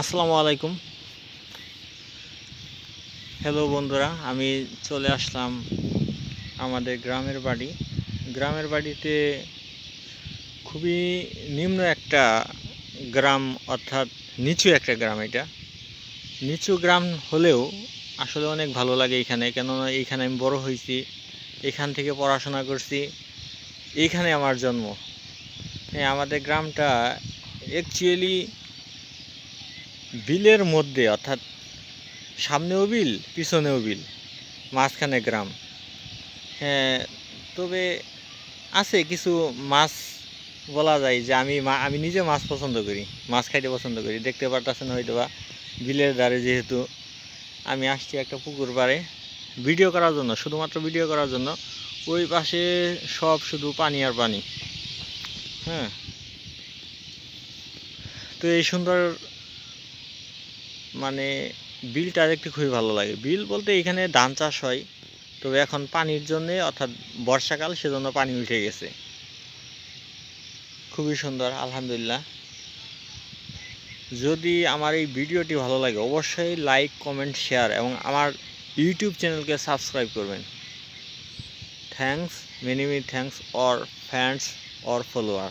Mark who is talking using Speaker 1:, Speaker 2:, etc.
Speaker 1: আসসালামু আলাইকুম। হ্যালো বন্ধুরা, আমি চলে আসলাম আমাদের গ্রামের বাড়ি। গ্রামের বাড়িতে খুবই নিম্ন একটা গ্রাম, অর্থাৎ নিচু একটা গ্রাম এটা। নিচু গ্রাম হলেও আসলে অনেক ভালো লাগে এখানে, কেননা এইখানে আমি বড় হয়েছি, এখান থেকে পড়াশোনা করছি এইখানে আমার জন্ম। হ্যাঁ আমাদের গ্রামটা অ্যাকচুয়ালি বিলের মধ্যে, অর্থাৎ সামনেও বিল, পিছনেও বিল, মাঝখানে গ্রাম। হ্যাঁ তবে আছে কিছু মাছ বলা যায় যে আমি মা আমি নিজে মাছ পছন্দ করি, মাছ খাইতে পছন্দ করি। দেখতে পারতেছেন হয়তো বা বিলের ধারে যেহেতু আমি আসছি একটা পুকুর পাড়ে, ভিডিও করার জন্য, শুধুমাত্র ভিডিও করার জন্য। ওই পাশে সব শুধু পানি আর পানি। হ্যাঁ। তো এই সুন্দর মানে বিলটা দেখতে খুবই ভালো লাগে। বিল বলতে এখানে ধান চাষ হয়, তবে এখন পানির জন্যে অর্থাৎ বর্ষাকাল সেজন্য পানি উঠে গেছে। খুবই সুন্দর, আলহামদুলিল্লাহ। যদি আমার এই ভিডিওটি ভালো লাগে, অবশ্যই লাইক, কমেন্ট, শেয়ার এবং আমার ইউটিউব চ্যানেলকে সাবস্ক্রাইব করবেন। Thanks, many many thanks, our fans, our follower.